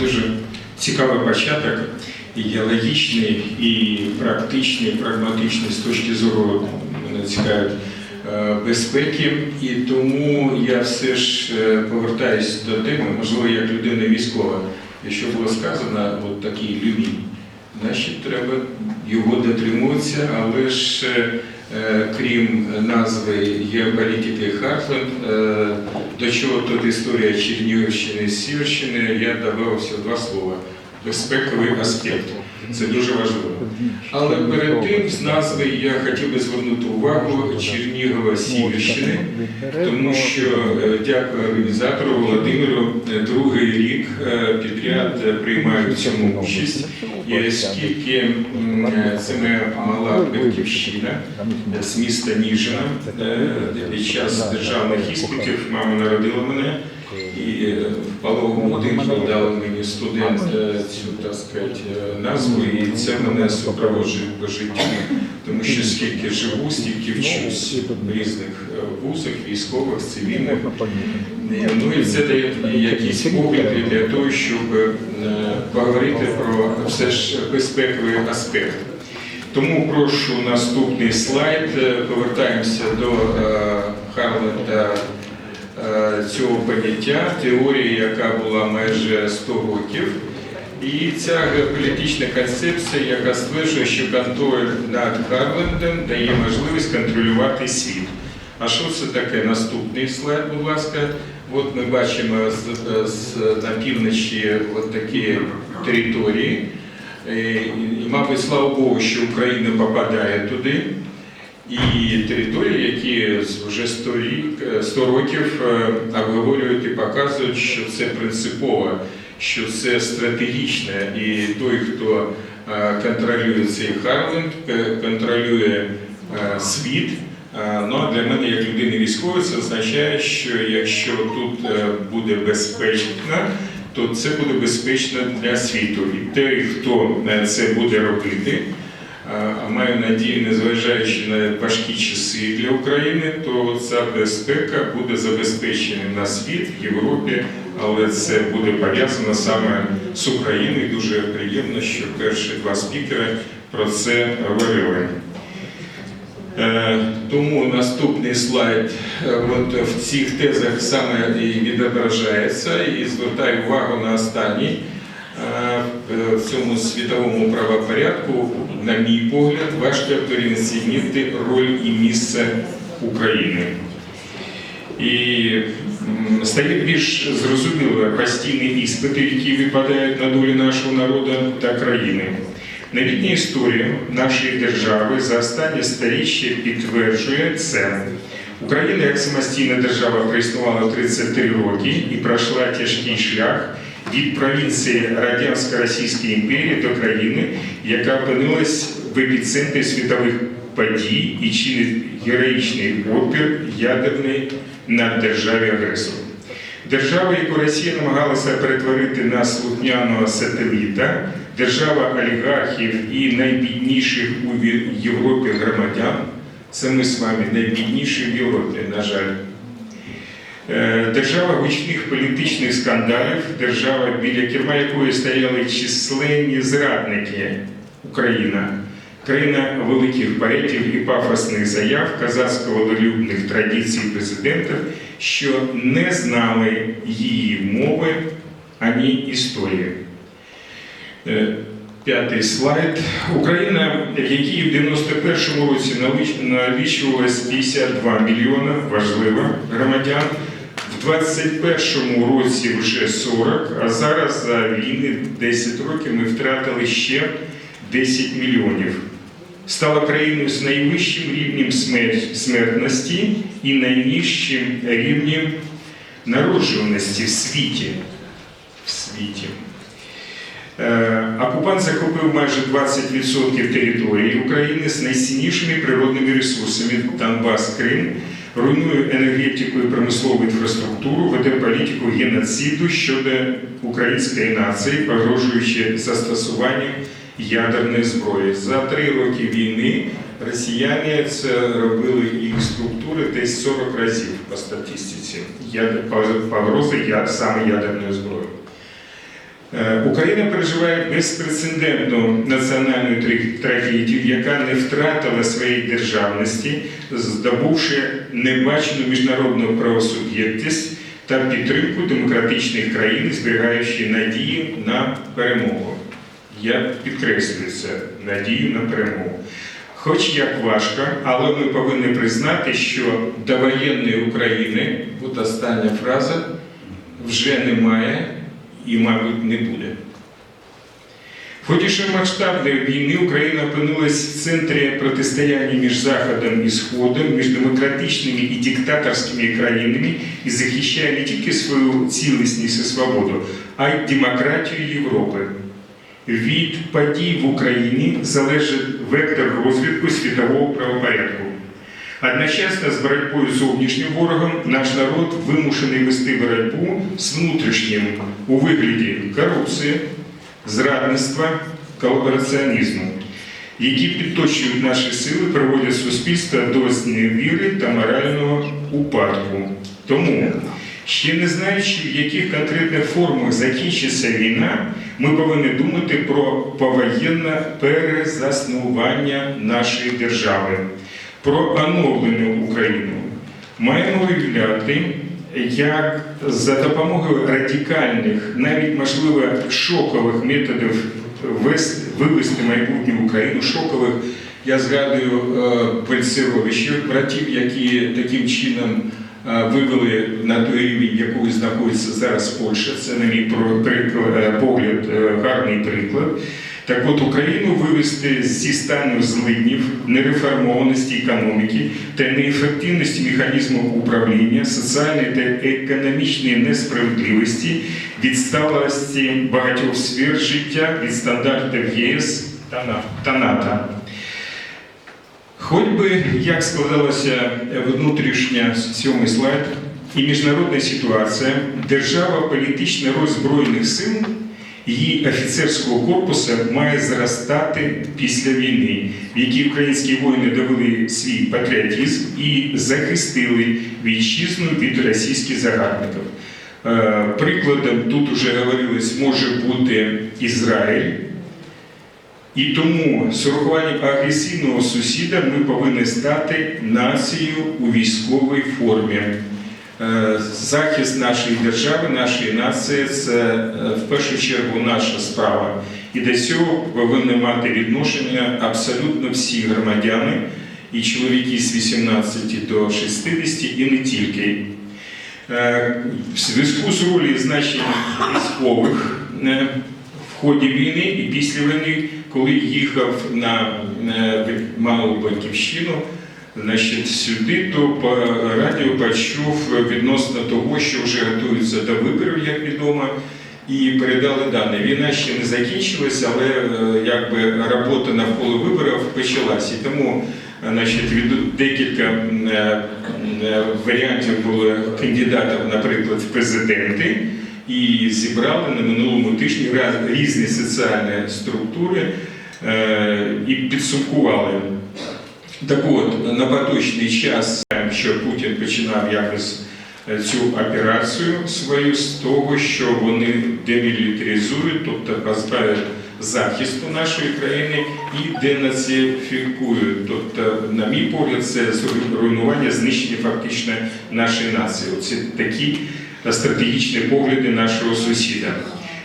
дуже цікавий початок, ідеологічний і практичний, прагматичний з точки зору мене цікавить е, безпеки. І тому я все ж повертаюся повертаюсь до теми, можливо, як людина військова. Якщо було сказано, от такий люмін, значить треба його дотримуватися, але ж е, крім назви геополітики Хартленд, е, до чого тут історія Чернігівщини і Сіверщини, я додав всього два слова. Безпековий аспект. Це дуже важливо. Але перед тим з назви я хотів би звернути увагу Чернігова Сіверщини, тому що е, дякую організатору Володимиру, другий рік підряд приймаю в цьому участь. М, е, це мала батьківщина е, з міста Ніжина, е, під час державних іспитів мама народила мене. І е, в пологовому будинку дали мені студент е, цю так сказати, е, назву, і це мене супроводжує по життю, тому що скільки живу, стільки вчусь в різних е, вузах, військових, цивільних. Е, Ну і це дає якісь погляди для того, щоб е, поговорити про все ж безпековий аспект. Тому прошу наступний слайд. Е, Повертаємося до е, Харленда е, цього поняття, теорії, яка була майже 100 років. І ця геополітична концепція, яка стверджує, що контроль над Харлендом дає можливість контролювати світ. А що це таке? Наступний слайд, будь ласка. От ми бачимо з, з, на півночі от такі території. Е, І, мабуть, слава Богу, що Україна попадає туди. І території, які вже 100, рік, е, 100 років е, обговорюють і показують, що це принципово, що це стратегічно, і той, хто е, контролює цей Харленд, е, контролює е, світ. Е, Ну а для мене, як людини військової, це означає, що якщо тут е, буде безпечно, то це буде безпечно для світу. І той, хто е, це буде робити, а маю надію, незважаючи на важкі часи для України, то ця безпека буде забезпечена на світ в Європі, але це буде пов'язано саме з Україною. Дуже приємно, що перші два спікери про це говорили. Е, Тому наступний слайд е, от в цих тезах саме і відображається і звертаю увагу на останній. Е, В цьому світовому правопорядку, на мій погляд, важко переоцінити роль і місце України. І стає більш зрозуміло постійні іспити, які випадають на долю нашого народу та країни. Новітня історія нашої держави за останнє сторіччя підтверджує це. Україна як самостійна держава проіснувала 33 роки і пройшла тяжкий шлях від провінції Радянсько-Російської імперії до країни, яка опинилась в епіцентрі світових подій і чинить героїчний опір ядерної наддержаві агресору. Держава, яку Росія намагалася перетворити на слухняного сателіта, держава олігархів і найбідніших у Європі громадян, це ми з вами найбідніші в Європі, на жаль. Е, Держава гучних політичних скандалів, держава, біля керма якої стояли численні зрадники Україна, країна великих поетів і пафосних заяв, казацько-волелюбних традицій президентів, що не знали її мови ані історії. Е, П'ятий слайд. Україна, в якій в 91-му році налічувалось 52 мільйона важливо громадян, в 21-му році вже 40, а зараз за війни 10 років ми втратили ще 10 мільйонів. Стала країною з найвищим рівнем смертності і найнижчим рівнем народжуваності в світі. В світі. Е, Окупант захопив майже 20% території України з найціннішими природними ресурсами Донбас, Крим, руйнує енергетику і промислову інфраструктуру, веде політику геноциду щодо української нації, погрожуючи застосуванням ядерної зброї. За три роки війни росіяни це робили їх структури десь 40 разів по статистиці. Погрози саме ядерною зброєю. Е, Україна переживає безпрецедентну національну тр- трагедію, яка не втратила своєї державності, здобувши небачену міжнародну правосуб'єктність та підтримку демократичних країн, зберігаючи надію на перемогу. Я підкреслюю це надію на перемогу. Хоч як важко, але ми повинні признати, що довоєнної України, от остання фраза, вже немає і, мабуть, не буде. В ході широкомасштабної війни Україна опинилась в центрі протистояння між Заходом і Сходом, між демократичними і диктаторськими країнами і захищає не тільки свою цілісність і свободу, а й демократію Європи. Від подій в Україні залежить вектор розвитку світового правопорядку. Одночасно з боротьбою з зовнішнім ворогом наш народ вимушений вести боротьбу з внутрішнім у вигляді корупції, зрадництва, колабораціонізму, які підточують наші сили, приводять суспільство до зневіри та морального упадку. Тому, ще не знаючи, в яких конкретних формах закінчиться війна, ми повинні думати про повоєнне перезаснування нашої держави, про оновлену Україну. Маємо уявляти, як за допомогою радикальних, навіть можливо шокових методів вес- вивести майбутню Україну, шокових, я згадую е, Бельцеровичів, братів, які таким чином вивели на той рівень, який знаходиться зараз Польща. Це, на мій приклад, е, погляд, е, гарний приклад. Так от Україну вивести зі стану злиднів, нереформованості економіки та неефективності механізму управління, соціальної та економічної несправедливості, відсталості багатьох сфер життя від стандартів ЄС та НАТО. Хоч би як складалася внутрішня сьомий слайд і міжнародна ситуація, держава політично роззброєних сил її офіцерського корпусу має зростати після війни, в якій українські воїни довели свій патріотизм і захистили вітчизну від російських загарбників. Е, Прикладом тут уже говорилось, може бути Ізраїль. І тому з урахуванням агресивного сусіда ми повинні стати нацією у військовій формі. Е, Захист нашої держави, нашої нації це е, в першу чергу наша справа. І до цього повинні мати відношення абсолютно всі громадяни, і чоловіки з 18 до 60, і не тільки. Е, В зв'язку з ролі і значенням військових в ході війни і після війни, коли їхав на малу батьківщину, значить, сюди, то по радіо почув відносно того, що вже готуються до виборів, як відомо, і передали дані. Війна ще не закінчилася, але е, якби робота навколо виборів почалась. І тому значить, від декілька е, е, варіантів було кандидатів, наприклад, в президенти. І зібрали на минулому тижні різні соціальні структури е, і підсумкували. Так от, на поточний час, що Путін починав якось е, цю операцію свою з того, що вони демілітаризують, тобто позбавлять захисту нашої країни і денацифікують. Тобто, на мій погляд, це руйнування, знищення фактично нашої нації. Оце такі стратегічні погляди нашого сусіда.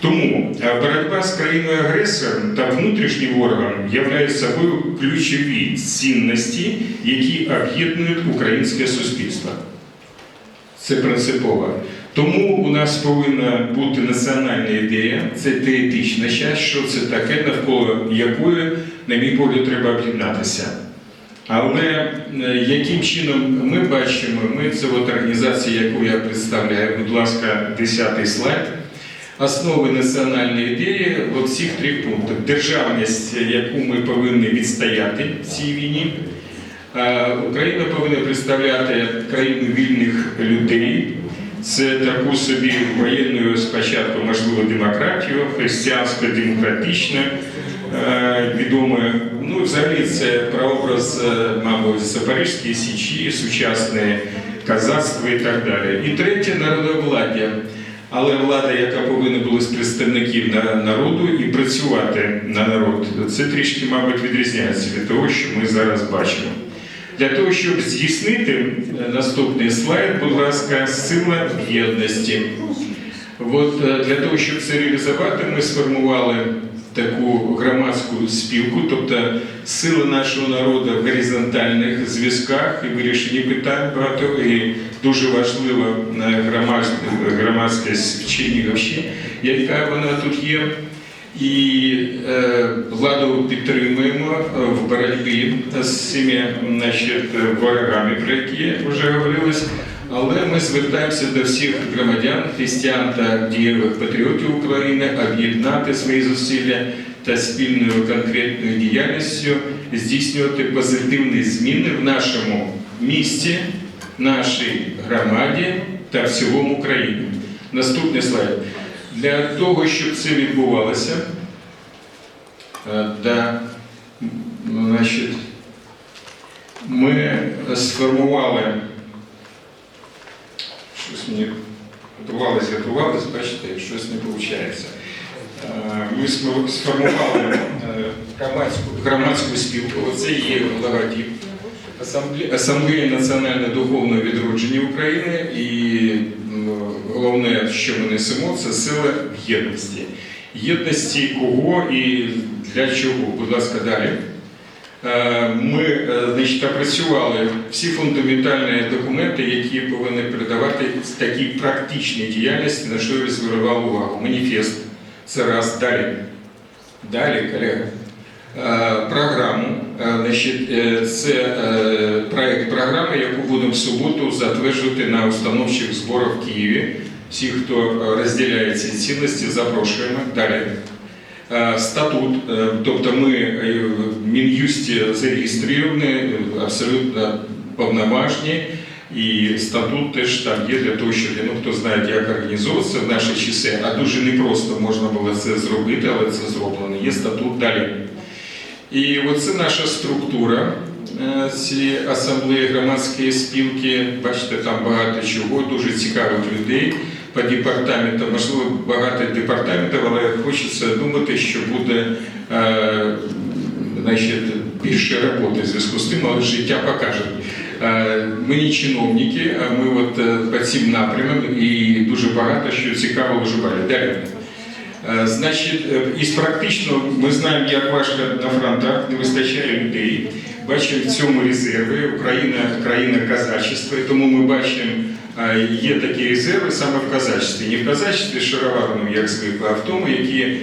Тому е, боротьба з країною-агресором та внутрішнім ворогом являє собою ключові цінності, які об'єднують українське суспільство. Це принципово. Тому у нас повинна бути національна ідея, це теоретична часть, що це таке, навколо якої, на мій погляд, треба об'єднатися. Але е, яким чином ми бачимо, ми це от організація, яку я представляю, будь ласка, 10 слайд. Основи національної ідеї от цих трьох пунктів. Державність, яку ми повинні відстояти в цій війні. Е, Україна повинна представляти країну вільних людей. Це таку собі воєнну спочатку, можливо, демократію, християнсько-демократичну, е, відоме. Ну, взагалі, це прообраз, е, мабуть, Запорізької Січі, сучасне казацтво і так далі. І третє народовладдя. Але влада, яка повинна була з представників на- народу і працювати на народ, це трішки, мабуть, відрізняється від того, що ми зараз бачимо. Для того, щоб здійснити е, наступний слайд, будь ласка, сила єдності. От е, для того, щоб це реалізувати, ми сформували таку громадську спілку, тобто сили нашого народу в горизонтальних зв'язках і вирішенні питань багато і дуже важлива е, громадська- громадськість в яка вона тут є. І е, владу підтримуємо е, в боротьбі з цими значить, ворогами, про які вже говорилось. Але ми звертаємося до всіх громадян, християн та дієвих патріотів України об'єднати свої зусилля та спільною конкретною діяльністю здійснювати позитивні зміни в нашому місті, нашій громаді та в цілому Україні. Наступний слайд. Для того, щоб це відбувалося, е, да, значить, ми сформували щось мені готувалися, готувалися, бачите, щось не виходить. Ми сформували е, громадську, громадську спілку, оце є логотип. Асамбле- Асамблея національно-духовного відродження України і головне, що ми несемо, це сила в єдності. Єдності кого і для чого? Будь ласка, далі. Е, Ми е, значить, опрацювали всі фундаментальні документи, які повинні передавати такі практичні діяльності, на що я звернував увагу. Маніфест. Це раз. Далі. Далі, колега. Е, Програму. Значить, це проект програми, яку будемо в суботу затверджувати на установчих зборах в Києві. Всі, хто розділяє ці цінності, запрошуємо. Далі. Е, Статут, е, тобто ми е, в Мін'юсті зареєстровані, е, абсолютно повноважні, і статут теж там є для того, щоб ну, хто знає, як організовуватися в наші часи, а дуже непросто можна було це зробити, але це зроблено. Є статут далі. І оце наша структура е, цієї асамблеї громадської спілки. Бачите, там багато чого, дуже цікавих людей по департаментам, можливо, багато департаментів, але хочеться думати, що буде е, значить, більше роботи в зв'язку з тим, але життя покаже. Е, Ми не чиновники, а ми от е, по цим напрямам і дуже багато що цікавого вже бачимо. Далі. Значить, із практично ми знаємо, як важко на фронтах, не вистачає людей. Бачимо в цьому резерви. Україна країна казачества, тому ми бачимо, є такі резерви саме в казачестві. Не в казачестві шароварному, як звикли, а в тому, які е,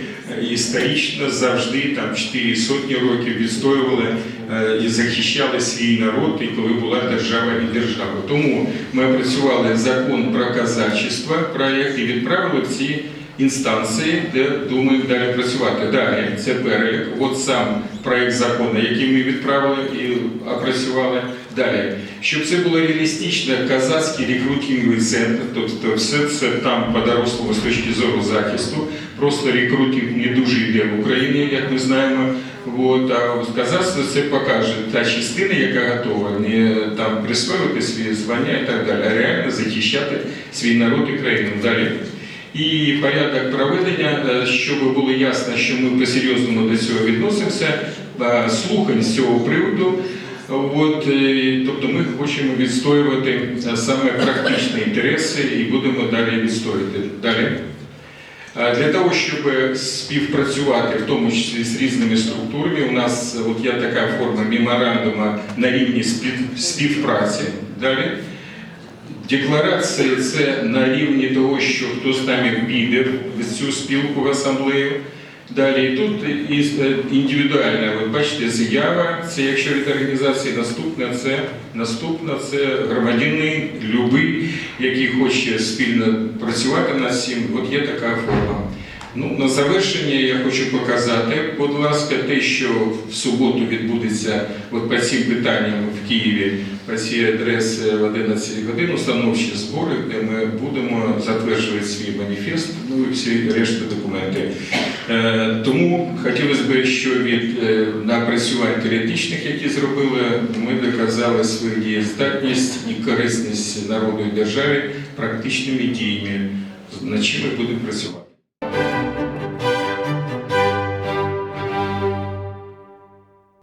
історично завжди там 4 сотні років відстоювали е, і захищали свій народ, і коли була держава і держава. Тому ми опрацювали закон про казачество, проєкт і відправили в ці інстанції, де думаємо далі працювати. Далі це перелік, от сам проєкт закону, який ми відправили і опрацювали. Далі, щоб це було реалістично, казацький рекрутинговий центр, тобто все це там по-дорослому з точки зору захисту. Просто рекрутинг не дуже йде в Україні, як ми знаємо. От, а казацтво це покаже та частина, яка готова не там присвоювати свої звання і так далі, а реально захищати свій народ і країну. Далі. І порядок проведення, е, щоб було ясно, що ми по-серйозному до цього відносимося, е, слухань з цього приводу. От, е, тобто ми хочемо відстоювати е, саме практичні інтереси і будемо далі відстоювати. Далі. Е, Для того, щоб співпрацювати, в тому числі з різними структурами, у нас е, от є така форма меморандума на рівні співпраці. Далі. Декларації це на рівні того, що хто з нами піде в цю спілку в асамблею. Далі тут е, індивідуальна, ви бачите, заява, це якщо від організації, наступна це наступна це громадянин, любий, який хоче спільно працювати над цим. От є така форма. Ну, на завершення я хочу показати, будь ласка, те, що в суботу відбудеться от по цим питанням в Києві, по цій адреси в 11 годин, установчі збори, де ми будемо затверджувати свій маніфест, ну і всі решта документи. Е, тому хотілося б, що від е, напрацювань теоретичних, які зробили, ми доказали свою дієздатність і корисність народу і державі практичними діями над чим ми будемо працювати.